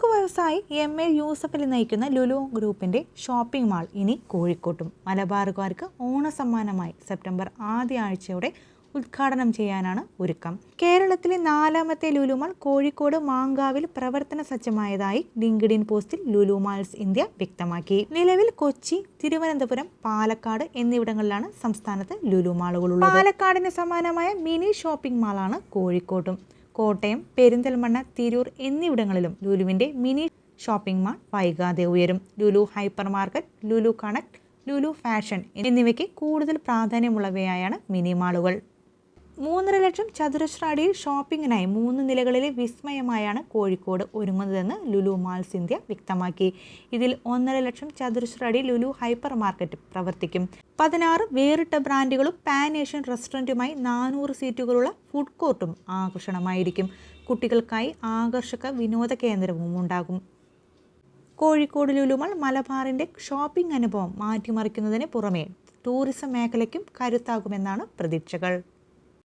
പ്രമുഖ വ്യവസായി M A Yusuffali നയിക്കുന്ന ലുലു ഗ്രൂപ്പിന്റെ ഷോപ്പിംഗ് മാൾ ഇനി കോഴിക്കോട്ടും. മലബാറുകാർക്ക് ഓണസമ്മാനമായി സെപ്റ്റംബർ ആദ്യ ആഴ്ചയോടെ ഉദ്ഘാടനം ചെയ്യാനാണ് ഒരുക്കം. കേരളത്തിലെ നാലാമത്തെ ലുലുമാൾ കോഴിക്കോട് മാങ്കാവിൽ പ്രവർത്തന സജ്ജമായതായി ലിങ്ക്ഡിൻ പോസ്റ്റിൽ ലുലു മാൾസ് ഇന്ത്യ വ്യക്തമാക്കി. നിലവിൽ കൊച്ചി തിരുവനന്തപുരം പാലക്കാട് എന്നിവിടങ്ങളിലാണ് സംസ്ഥാനത്ത് ലുലു മാളുകളുള്ളത്. പാലക്കാടിന് സമാനമായ മിനി ഷോപ്പിംഗ് മാളാണ് കോഴിക്കോട്ടും. കോട്ടയം പെരിന്തൽമണ്ണ തിരൂർ എന്നിവിടങ്ങളിലും ലുലുവിന്റെ മിനി ഷോപ്പിംഗ് മാൾ വൈകാതെ ഉയരും. Lulu hyper market Lulu connect Lulu fashion എന്നിവയ്ക്ക് കൂടുതൽ പ്രാധാന്യമുള്ളവയായാണ് മിനി മാളുകൾ. മൂന്നര ലക്ഷം ചതുരശ്ര അടിയിൽ ഷോപ്പിങ്ങിനായി മൂന്ന് നിലകളിലെ വിസ്മയമായാണ് കോഴിക്കോട് ഒരുങ്ങുന്നതെന്ന് ലുലു മാൾസ് ഇന്ത്യ വ്യക്തമാക്കി. ഇതിൽ ഒന്നര ലക്ഷം ചതുരശ്ര അടി ലുലു ഹൈപ്പർ മാർക്കറ്റ് പ്രവർത്തിക്കും. പതിനാറ് വേറിട്ട ബ്രാൻഡുകളും പാൻ ഏഷ്യൻ റെസ്റ്റോറന്റുമായി നാനൂറ് സീറ്റുകളുള്ള ഫുഡ് കോർട്ടും ആകർഷണമായിരിക്കും. കുട്ടികൾക്കായി ആകർഷക വിനോദ കേന്ദ്രവും ഉണ്ടാകും. കോഴിക്കോട് ലുലുമൾ മലബാറിന്റെ ഷോപ്പിംഗ് അനുഭവം മാറ്റിമറിക്കുന്നതിന് പുറമേ ടൂറിസം മേഖലയ്ക്കും കരുത്താകുമെന്നാണ് പ്രതീക്ഷകൾ.